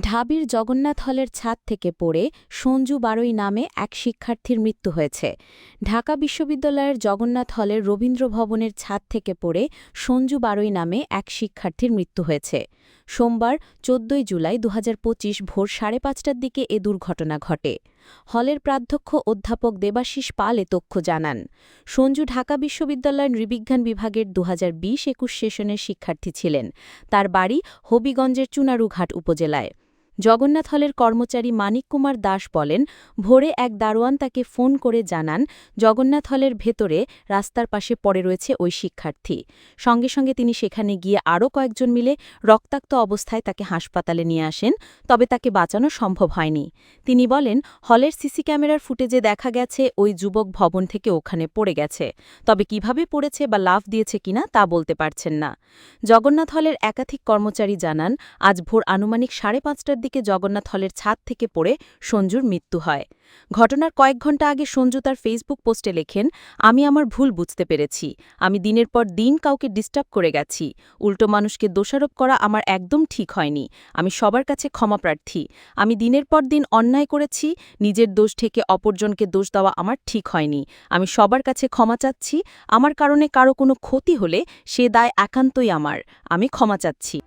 ঢাবির জগন্নাথ হলের ছাদ থেকে পড়ে সঞ্জু বারৈ নামে এক শিক্ষার্থীর মৃত্যু হয়েছে। ঢাকা বিশ্ববিদ্যালয়ের জগন্নাথ হলের রবীন্দ্র ভবনের ছাদ থেকে পড়ে সঞ্জু বারৈ নামে এক শিক্ষার্থীর মৃত্যু হয়েছে। সোমবার, চোদ্দই জুলাই দু হাজার পঁচিশ ভোর সাড়ে পাঁচটার দিকে এ দুর্ঘটনা ঘটে। হলের প্রাধ্যক্ষ অধ্যাপক দেবাশিস পাল এ তথ্য জানান। সঞ্জু ঢাকা বিশ্ববিদ্যালয়ের নৃবিজ্ঞান বিভাগের দু হাজার বিশ একুশ সেশনের শিক্ষার্থী ছিলেন। তার বাড়ি হবিগঞ্জের চুনারুঘাট উপজেলায়। জগন্নাথ হলের কর্মচারী মানিক কুমার দাস বলেন, ভোরে এক দারোয়ান তাকে ফোন করে জানান, জগন্নাথ হলের ভেতরে রাস্তার পাশে পড়ে রয়েছে ওই শিক্ষার্থী। সঙ্গে সঙ্গে তিনি সেখানে গিয়ে আরও কয়েকজন মিলে রক্তাক্ত অবস্থায় তাকে হাসপাতালে নিয়ে আসেন, তবে তাকে বাঁচানো সম্ভব হয়নি। তিনি বলেন, হলের সিসি ক্যামেরার ফুটেজে দেখা গেছে ওই যুবক ভবন থেকে ওখানে পড়ে গেছে। তবে কীভাবে পড়েছে বা লাভ দিয়েছে কিনা তা বলতে পারছেন না। জগন্নাথ হলের একাধিক কর্মচারী জানান, আজ ভোর আনুমানিক সাড়ে পাঁচটার দিকে জগন্নাথ হলের ছাদ থেকে পড়ে সঞ্জুর মৃত্যু হয়। ঘটনার কয়েক ঘণ্টা আগে সঞ্জু তার ফেসবুক পোস্টে লেখেন, আমি আমার ভুল বুঝতে পেরেছি। আমি দিনের পর দিন কাউকে ডিস্টার্ব করে গেছি। উল্টো মানুষকে দোষারোপ করা আমার একদম ঠিক হয়নি। আমি সবার কাছে ক্ষমাপ্রার্থী আমি দিনের পর দিন অন্যায় করেছি। নিজের দোষ থেকে অপরজনকে দোষ দেওয়া আমার ঠিক হয়নি। আমি সবার কাছে ক্ষমা চাচ্ছি। আমার কারণে কারও কোনো ক্ষতি হলে সে দায় একান্তই আমার। আমি ক্ষমা চাচ্ছি।